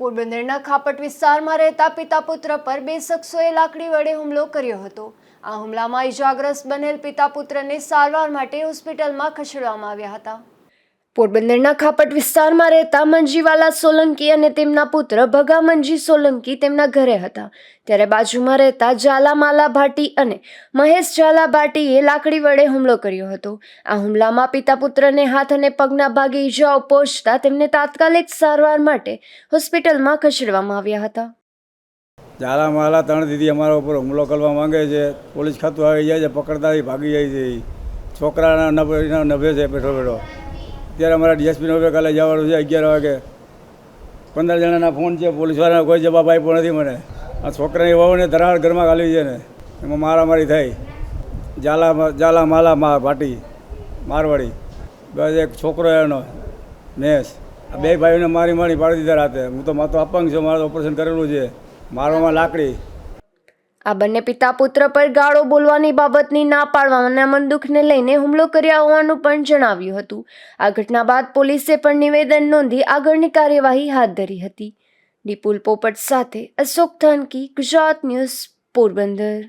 પોરબંદરના ખાપટ વિસ્તારમાં રહેતા પિતા પુત્ર પર બે શખ્સોએ લાકડી વડે હુમલો કર્યો હતો. આ હુમલામાં ઇજાગ્રસ્ત બનેલ પિતા પુત્રને સારવાર માટે હોસ્પિટલમાં ખસેડવામાં આવ્યા હતા. પોરબંદરના ખાપટ વિસ્તારમાં રહેતા મંજીવાલા સોલંકી અને તેમના પુત્ર ભગા મંજી સોલંકી તેમના ઘરે હતા. ત્યારે બાજુમાં રહેતા ઝાલામાલા ભાટી અને મહેશ ઝાલા ભાટીએ લાકડી વડે હુમલો કર્યો હતો. આ હુમલામાં પિતા પુત્રને હાથ અને પગના ભાગે ઈજાઓ પહોંચતા તેમને તાત્કાલિક સારવાર માટે હોસ્પિટલમાં ખસેડવામાં આવ્યા હતા. ઝાલામાલા ત્રણ દીદી અમારા ઉપર હુમલો કરવા માંગે છે. પોલીસ ખાતું આવી જાય છે પકડતા ભાગી જાય છે. છોકરાના નભે છે બેઠો બેઠો. અત્યારે અમારા ડીએસપીનો હવે કાલે જવાનું છે અગિયાર વાગે. પંદર જણાના ફોન છે, પોલીસવાળાના કોઈ જવાબ આપ્યો નથી મને. આ છોકરાની વહુને ધરાળ ઘરમાં ગાલી છે ને. એમાં મારામારી થઈ. ઝાલા ઝાલા માલા મા ભાટી મારવાડી. બસ એક છોકરો એનો, મેસ. આ બે ભાઈઓને મારી મારી પાડી દીધા રાતે. હું તો માતો અપંગ છું, મારે ઓપરેશન કરેલું છે. મારવામાં લાકડી. આ બંને પિતા પુત્ર પર ગાળો બોલવાની બાબતની ના પાડવાના મનદુખને લઈને હુમલો કર્યા હોવાનું પણ જણાવ્યું હતું. આ ઘટના બાદ પોલીસે પણ નિવેદન નોંધી આગળની કાર્યવાહી હાથ ધરી હતી. દીપુલ પોપટ સાથે અશોક થાનકી ગુજરાત ન્યૂઝ પોરબંદર.